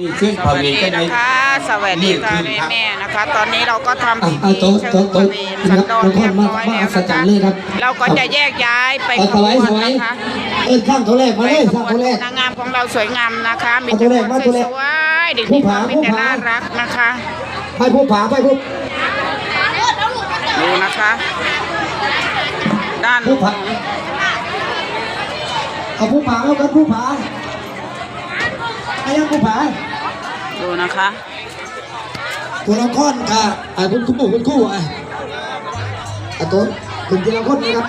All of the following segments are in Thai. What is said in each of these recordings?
นี่ขึ้นสพระวัสเวดีทกันในนะคะ สวัสดีค่ะนี่คือแม่แม่ๆนะคะ ตอนนี้เราก็ทำพิอะธีเอาโต๊ะเชิญโต๊ะพระโต๊ะเวทสันดรนะครับเรียบร้อยมาแล้วมานะจัคะดเลยครับ เราก็จะแยกย้ายไปเอาขถบวายวถนวายนะคะเอิ้นข้างตัวแรกมาไปเลยขข้างบวตัวนแรก นางงามของเราสวยงามนะคะ มีเอาตัแต่วแรคกนมาตัวแรกสวยๆเด็กผู้ๆผาก็มีผู้แต่ผา น่ารักนะคะไปผู้ผาไปผู้ดูนะคะ ด้านผู้ผาเอาผู้ผาเอากันผู้ผา ไอ้ยังผู้ผาดูนะคะตัวละครค่ะอ่าคุณคุณปู่คุณคู่อะอะตัวคุณทีละคนนะครับ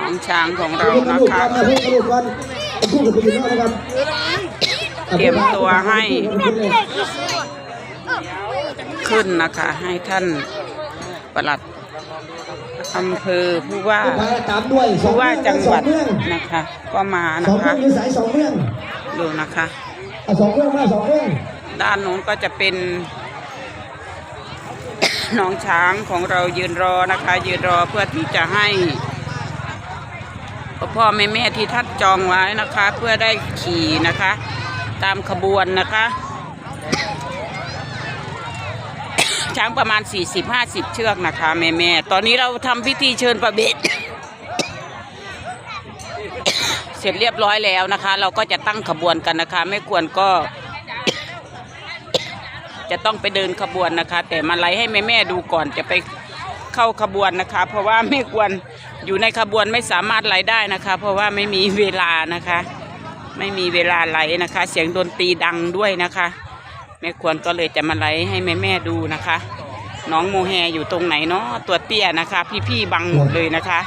น้องช้างของเราคุณกระนะดูกคะก่อนนะคุณกระดูกก่อนคู่กับคุณอยู่นอกนะครับเตรียมตัวให้ขึ้นนะคะให้ท่านปลัดอำเภอผู้ว่าผู้ผาตามด้วยสอผู้งว่าเมืองจังหวัดสอเมืองนะคะ ก็มาสนะองเมืคะองอยู่สายสองเมือง ดูนะคะอะสองเมืองมาสองเมืองด้ด้านนู้นก็จะเป็นน้องช้างของเรายืนรอนะคะ ยืนรอเพื่อที่จะให้พ่อพ่อแม่แม่ที่ทัดจองไว้นะคะ เพื่อได้ขี่นะคะ ตามขบวนนะคะ ช้างประมาณ 40-50 เชือกนะคะ แม่แม่ๆตอนนี้เราทำพิธีเชิญประเบศเสร็จเรียบร้อยแล้วนะคะ เราก็จะตั้งขบวนกันนะคะ ไม่ควรก็ จะต้องไปเดินขบวนนะคะ แต่มาไล่ให้แม่แม่ดูก่อนจะไปเข้าขบวนนะคะ เพราะว่าไม่ควรอยู่ในขบวนไม่สามารถไล่ได้นะคะ เพราะว่าไม่มีเวลานะคะ ไม่มีเวลาไล่นะคะ เสียงดนตรีดังด้วยนะคะแม่ควรก็เลยจะมาไล่ให้แม่แม่ดูนะคะ น้องโมแฮอยู่ตรงไหนเนาะตัวเตี้ยนะคะ พี่ๆบังหมดเลยนะคะ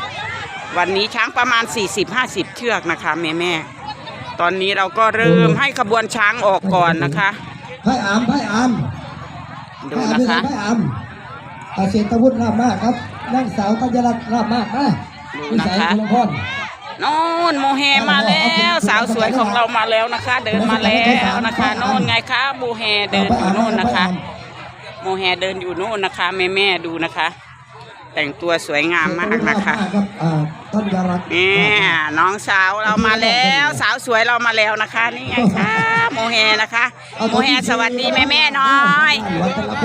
วันนี้ช้างประมาณ 40-50 เชือกนะคะ แม่แม่ๆตอนนี้เราก็เริ่มให้ขบวนช้างออกก่อนนะคะไพ่อามไพ่อามดูไพ่อามนะเป็นไงคะไพ่อามอาเศรษฐวุฒิราบมากครับนางสาวกัญญาลัตน์ราบมากนะดูนินะสัยคะคุณพรโน่นโมเฮมาแล้วสาวสวยของเรามาแล้วนะคะ เดินมาแล้วนะคะโน่นไงคะโมเฮเดินอยู่โน่นนะคะ โมเฮเดินอยู่โน่นนะคะแม่แม่ๆดูนะคะ แต่งตัวสวยงามมากนะคะเศรษฐวุฒิราบมากครับอ่ากัญญาลัตน์เนี่ยน้องสาวเรามาแล้ว สาวสวยเรามาแล้วนะคะ นี่ไงคะโมเฮนะคะโมเฮสวัสดีแม่แม่ๆหน้อย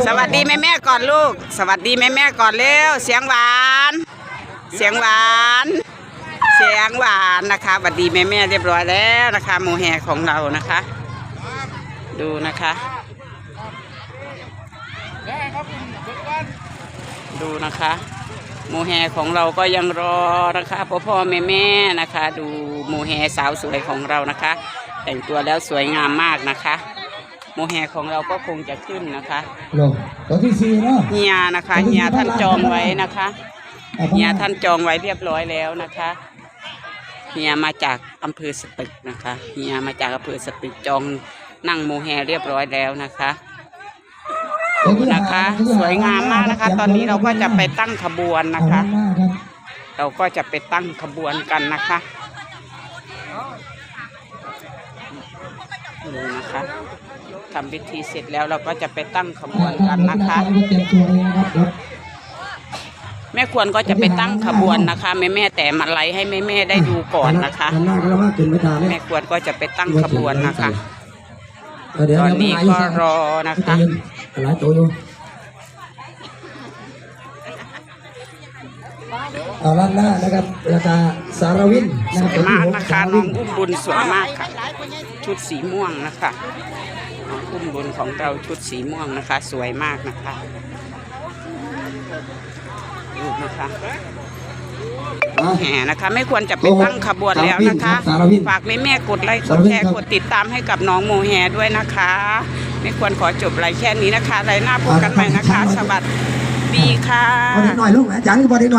สวัสดีแม่แม่ๆก่อนลูก สวัสดีแม่แม่ๆก่อนเร็วเสียงหวาน เสียงหวาน เสียงหวานนะคะสวัสดีแม่แม่ๆเรียบร้อยแล้วนะคะโมแฮของเรานะคะ ดูนะคะดูนะคะ โมแฮของเราก็ยังรอนะคะพ่อพ่อแม่แม่ๆนะคะ ดูโมแฮสาวสวยของเรานะคะ แต่งตัวแล้วสวยงามมากนะคะ โมแฮของเราก็คงจะขึ้นนะคะลงตัวที่สี่เนาะเฮียนะคะเฮียท่านจองไว้นะคะเฮียท่านจองไว้เรียบร้อยแล้วนะคะเฮียมาจากอำเภอสตึกนะคะเฮียมาจากอำเภอสตึกจองนั่งโมแฮเรียบร้อยแล้วนะคะ ดูนะคะ สวยงามมากนะคะ ตอนนี้เราก็จะไปตั้งขบวนนะคะเอาด้านหน้าครับเราก็จะไปตั้งขบวนกันนะคะดูนะคะทำพิธีเสร็จแล้วเราก็จะไปตั้งขบวนกันนะคะเตรียมตัวเลยนะครับเดี๋ยวแม่ควรก็จะไปตั้งขบวนนะคะแม่แม่ๆแต่มาไลฟ์ให้แม่แม่ๆได้ดูก่อนนะคะด้านหน้าก็แล้วมากขึ้นไม่ทานแม่ควรก็จะไปตั้งขบวนนะคะเดี๋ยวตอนเดี๋ยวนี้เดี๋ยวก็รอนะคะ หลายตัวอยู่เอาด้านหน้านะครับแล้วก็สารวินนะสครับวยมากนะคะตัวน้ที่องหอุ้มบุญสวยมากค่ะ ชุดสีม่วงนะคะน้องอุ้มบุญของเราชุดสีม่วงนะคะ สวยมากนะคะดูนะคะอะแหมนะคะ ไม่ควรจะไปตั้งขบวนแล้วนะคะสารวินฝากแม่แม่ๆกดไลค์กสาดรวินแชร์ครับกดติดตามให้กับน้องโมแฮด้วยนะคะ ไม่ควรขอจบไลค์แค่นี้นะคะไรหน้าพบกันใหม่นะคะ สวัสดีค่ะ บอดี้หน่อยลูกอาจารย์ก็บอดี้หน่อย